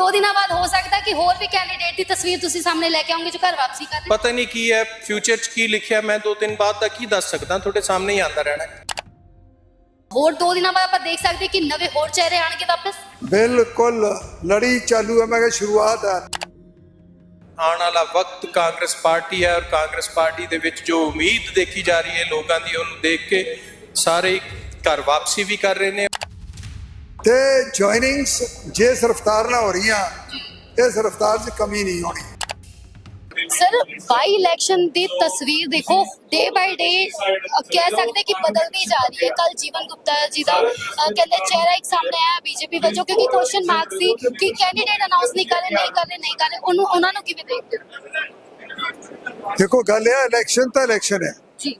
ਦੋ ਦਿਨਾਂ ਬਾਅਦ ਹੋ ਸਕਦਾ ਕਿ ਹੋਰ ਵੀ ਕੈਂਡੀਡੇਟ ਦੀ ਤਸਵੀਰ ਤੁਸੀਂ ਸਾਹਮਣੇ ਲੈ ਕੇ ਆਉਂਗੇ ਜੋ ਘਰ ਵਾਪਸੀ ਕਰ ਰਹੇ ਪਤਾ ਨਹੀਂ ਕੀ ਹੈ ਫਿਊਚਰ 'ਚ ਕੀ ਲਿਖਿਆ ਮੈਂ ਦੋ ਦਿਨ ਬਾਅਦ ਦਾ ਕੀ ਦੱਸ ਸਕਦਾ? ਤੁਹਾਡੇ ਸਾਹਮਣੇ ਹੀ ਆਂਦਾ ਰਹਿਣਾ ਹੈ। ਹੋਰ ਦੋ ਦਿਨਾਂ ਬਾਅਦ ਆਪਾਂ ਦੇਖ ਸਕਦੇ ਕਿ ਨਵੇਂ ਹੋਰ ਚਿਹਰੇ ਆਣਗੇ ਵਾਪਸ। ਬਿਲਕੁਲ ਲੜੀ ਚਾਲੂ ਹੈ ਮੈਂ ਕਿਹਾ ਸ਼ੁਰੂਆਤ ਹੈ। ਆਉਣ ਵਾਲਾ ਵਕਤ ਕਾਂਗਰਸ ਪਾਰਟੀ ਹੈ ਔਰ ਕਾਂਗਰਸ ਪਾਰਟੀ ਦੇ ਵਿੱਚ ਜੋ ਉਮੀਦ ਦੇਖੀ ਜਾ ਰਹੀ ਹੈ ਲੋਕਾਂ ਦੀ ਉਹਨੂੰ ਦੇਖ ਕੇ ਸਾਰੇ ਘਰ ਵਾਪਸੀ ਵੀ ਕਰ ਰਹੇ ਨੇ। ਤੇ ਜੁਆਇਨਿੰਗਸ ਜਿਸ ਰਫਤਾਰ ਨਾਲ ਹੋ ਰਹੀਆਂ ਇਸ ਰਫਤਾਰ 'ਚ ਕਮੀ ਨਹੀਂ ਹੋਣੀ। ਸਰ ਬਾਈ ਇਲੈਕਸ਼ਨ ਦੀ ਤਸਵੀਰ ਦੇਖੋ ਡੇ ਬਾਈ ਡੇ ਕਹਿ ਸਕਦੇ ਕਿ ਬਦਲਦੀ ਜਾ ਰਹੀ ਹੈ। ਕੱਲ ਜੀਵਨ ਗੁਪਤਾ ਜੀ ਦਾ ਕਹਿੰਦੇ ਚਿਹਰਾ ਇੱਕ ਸਾਹਮਣੇ ਆਇਆ ਬੀਜੇਪੀ ਵਜੋਂ ਕਿਉਂਕਿ ਕੁਐਸਚਨ ਮਾਰਕ ਸੀ ਕਿ ਕੈਂਡੀਡੇਟ ਅਨਾਉਂਸ ਨਹੀਂ ਕਰ ਰਹੇ ਨਹੀਂ ਕਰ ਰਹੇ ਨਹੀਂ ਕਰ ਰਹੇ। ਉਹਨੂੰ ਉਹਨਾਂ ਨੂੰ ਕਿਵੇਂ ਦੇਖਦੇ ਹੋ? ਦੇਖੋ ਗੱਲ ਇਹ ਇਲੈਕਸ਼ਨ ਤਾਂ ਇਲੈਕਸ਼ਨ ਹੈ। ਜੀ।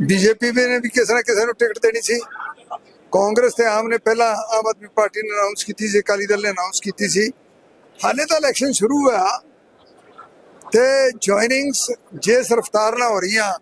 ਬੀਜੇਪੀ ਵੀ ਨੇ ਵੀ ਕਿਸੇ ਨਾ ਕਿਸੇ ਨੂੰ ਟਿਕਟ ਦੇਣੀ ਸੀ। ਕਾਂਗਰਸ ਤੇ ਆਮ ਨੇ ਪਹਿਲਾਂ ਆਮ ਆਦਮੀ ਪਾਰਟੀ ਨੇ ਅਨਾਉਂਸ ਕੀਤੀ ਸੀ ਅਕਾਲੀ ਦਲ ਨੇ ਅਨਾਉਂਸ ਕੀਤੀ ਸੀ। ਹਾਲੇ ਤਾਂ ਇਲੈਕਸ਼ਨ ਸ਼ੁਰੂ ਹੋਇਆ ਤੇ ਜੁਆਇਨਿੰਗਸ ਜਿਸ ਰਫਤਾਰ ਨਾਲ ਹੋ ਰਹੀਆਂ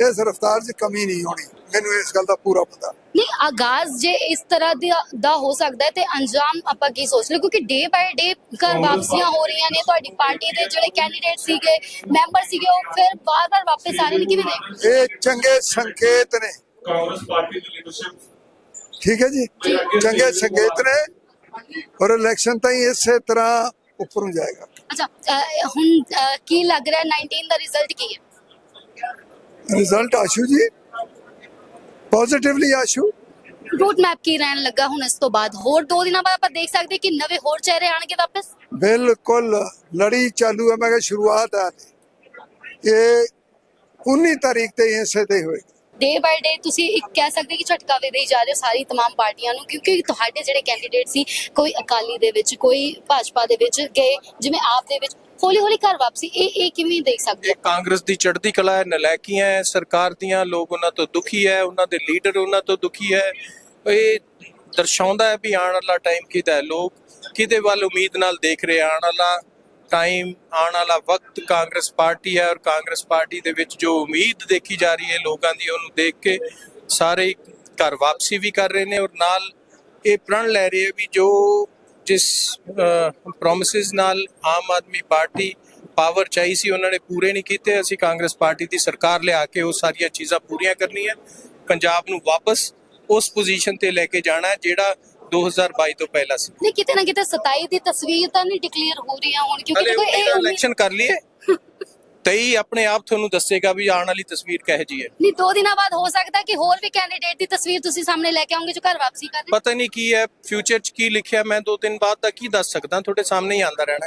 ਇਸ ਰਫਤਾਰ 'ਚ ਕਮੀ ਨਹੀਂ ਹੋਣੀ। ਮੈਨੂੰ ਇਸ ਗੱਲ ਦਾ ਪੂਰਾ ਪਤਾ। ਨਹੀਂ ਆਗਾਜ਼ ਜੇ ਇਸ ਤਰ੍ਹਾਂ ਦਾ ਦਾ ਹੋ ਸਕਦਾ ਹੈ ਤੇ ਅੰਜਾਮ ਆਪਾਂ ਕੀ ਸੋਚ ਲਓ ਕਿਉਂਕਿ ਡੇ ਬਾਈ ਡੇ ਘਰ ਵਾਪਸੀਆਂ ਹੋ ਰਹੀਆਂ ਨੇ ਤੁਹਾਡੀ ਪਾਰਟੀ ਦੇ ਜਿਹੜੇ ਕੈਂਡੀਡੇਟ ਸੀਗੇ ਮੈਂਬਰ ਸੀਗੇ ਉਹ ਫਿਰ ਵਾਰ-ਵਾਰ ਵਾਪਸ ਆ ਰਹੇ ਨੇ। ਕਿਵੇਂ? ਇਹ ਚੰਗੇ ਸੰਕੇਤ ਨੇ। ਕਾਂਗਰਸ ਪਾਰਟੀ ਦੀ ਲੀਡਰਸ਼ਿਪ ਠੀਕ ਹੈ ਜੀ? ਚੰਗੇ ਸੰਕੇਤ ਨੇ ਔਰ ਇਲੈਕਸ਼ਨ ਤਾਂ ਹੀ ਇਸੇ ਤਰ੍ਹਾਂ ਉੱਪਰ ਨੂੰ ਜਾਏਗਾ। ਅੱਛਾ ਅਹ, ਹੁਣ ਅਹ, ਕੀ ਲੱਗ ਰਿਹਾ 19 ਦਾ ਰਿਜ਼ਲਟ ਕੀ ਹੈ? Result Ashu ji. Positively Ashu. Route map ਕੀ ਰਹਿਣ ਲੱਗਾ ਹੁਣ ਇਸ ਤੋਂ ਬਾਅਦ? ਹੋਰ ਦੋ ਦਿਨਾਂ ਬਾਅਦ ਆਪਾਂ ਦੇਖ ਸਕਦੇ ਕਿ ਨਵੇਂ ਹੋਰ ਚਿਹਰੇ ਆਣਗੇ ਵਾਪਸ। ਬਿਲਕੁਲ ਲੜੀ ਚਾਲੂ ਹੈ ਮੈਂ ਕਿਹਾ ਸ਼ੁਰੂਆਤ ਹੈ। ਇਹ 19 ਤਾਰੀਖ ਤੇ ਇਸੇ ਤੇ ਹੋਏ ਡੇ ਬਾਈ ਡੇ ਤੁਸੀਂ ਇੱਕ ਕਹਿ ਸਕਦੇ ਕਿ ਝਟਕਾ ਦੇ ਦੇਈ ਜਾ ਰਹੇ ਹੋ ਸਾਰੀ तमाम ਪਾਰਟੀਆਂ ਨੂੰ ਕਿਉਂਕਿ ਤੁਹਾਡੇ ਜਿਹੜੇ ਕੈਂਡੀਡੇਟ ਸੀ ਕੋਈ ਅਕਾਲੀ ਦੇ ਵਿੱਚ ਕੋਈ ਭਾਜਪਾ ਦੇ ਵਿੱਚ ਗਏ ਜਿਵੇਂ ਆਪ ਦੇ ਵਿੱਚ ਹੌਲੀ ਹੌਲੀ ਘਰ ਵਾਪਸੀ ਇਹ ਇਹ ਕਿਵੇਂ ਦੇਖ ਸਕਦੇ ਇਹ ਕਾਂਗਰਸ ਦੀ ਚੜ੍ਹਦੀ ਕਲਾ ਹੈ ਨਲਾਇਕੀਆਂ ਹੈ ਸਰਕਾਰ ਦੀਆਂ ਲੋਕ ਉਹਨਾਂ ਤੋਂ ਦੁਖੀ ਹੈ ਉਹਨਾਂ ਦੇ ਲੀਡਰ ਉਹਨਾਂ ਤੋਂ ਦੁਖੀ ਹੈ ਇਹ ਦਰਸਾਉਂਦਾ ਹੈ ਵੀ ਆਉਣ ਵਾਲਾ ਟਾਈਮ ਕਿਹਦਾ ਹੈ ਲੋਕ ਕਿਹਦੇ ਵੱਲ ਉਮੀਦ ਨਾਲ ਦੇਖ ਰਹੇ ਆਉਣ ਵਾਲਾ ਟਾਈਮ ਆਉਣ ਵਾਲਾ ਵਕਤ ਕਾਂਗਰਸ ਪਾਰਟੀ ਹੈ ਔਰ ਕਾਂਗਰਸ ਪਾਰਟੀ ਦੇ ਵਿੱਚ ਜੋ ਉਮੀਦ ਦੇਖੀ ਜਾ ਰਹੀ ਹੈ ਲੋਕਾਂ ਦੀ, ਉਹਨੂੰ ਦੇਖ ਕੇ ਸਾਰੇ ਘਰ ਵਾਪਸੀ ਵੀ ਕਰ ਰਹੇ ਨੇ ਔਰ ਨਾਲ ਇਹ ਪ੍ਰਣ ਲੈ ਰਹੇ ਹੈ ਵੀ ਜੋ ਜਿਸ ਪ੍ਰੋਮਿਸਸ ਨਾਲ ਆਮ ਆਦਮੀ ਪਾਰਟੀ ਪਾਵਰ ਚਾਹੀ ਸੀ, ਉਹਨਾਂ ਨੇ ਪੂਰੇ ਨਹੀਂ ਕੀਤੇ। ਅਸੀਂ ਕਾਂਗਰਸ ਪਾਰਟੀ ਦੀ ਸਰਕਾਰ ਲਿਆ ਕੇ ਉਹ ਸਾਰੀਆਂ ਚੀਜ਼ਾਂ ਪੂਰੀਆਂ ਕਰਨੀਆਂ। ਪੰਜਾਬ ਨੂੰ ਵਾਪਸ ਉਸ ਪੋਜੀਸ਼ਨ ਤੇ ਲੈ ਕੇ ਜਾਣਾ ਜਿਹੜਾ 2022 ਤੋਂ ਪਹਿਲਾਂ ਸੀ। ਨਹੀਂ ਕਿਤੇ ਨਾ ਕਿਤੇ 27 ਦੀ ਤਸਵੀਰ ਤਾਂ ਨਹੀਂ ਡਿਕਲੇਅਰ ਹੋ ਰਹੀ ਹੁਣ ਕਿਉਂਕਿ ਹਲੇ ਦੇਖੋ ਇਹ ਉਮੀਦ- ਇਲੈਕਸ਼ਨ ਕਰ ਲਈਏ। ਤਈ ਆਪਣੇ ਆਪ ਤੁਹਾਨੂੰ ਦੱਸੇਗਾ ਵੀ ਆਉਣ ਵਾਲੀ ਤਸਵੀਰ ਕਿਹੋ ਜੀ ਹੈ। ਨਹੀਂ ਦੋ ਦਿਨਾਂ ਬਾਅਦ ਹੋ ਸਕਦਾ ਕਿ ਹੋਰ ਵੀ ਕੈਂਡੀਡੇਟ ਦੀ ਤਸਵੀਰ ਤੁਸੀਂ ਸਾਹਮਣੇ ਲੈ ਕੇ ਆਉਂਗੇ ਜੋ ਘਰ ਵਾਪਸੀ ਕਰ ਰਹੇ ਪਤਾ ਨਹੀਂ ਕੀ ਹੈ ਫਿਊਚਰ 'ਚ ਕੀ ਲਿਖਿਆ ਮੈਂ ਦੋ ਦਿਨ ਬਾਅਦ ਦਾ ਕੀ ਦੱਸ ਸਕਦਾ ਤੁਹਾਡੇ ਸਾਹਮਣੇ ਹੀ ਆਂਦਾ ਰਹਿਣਾ।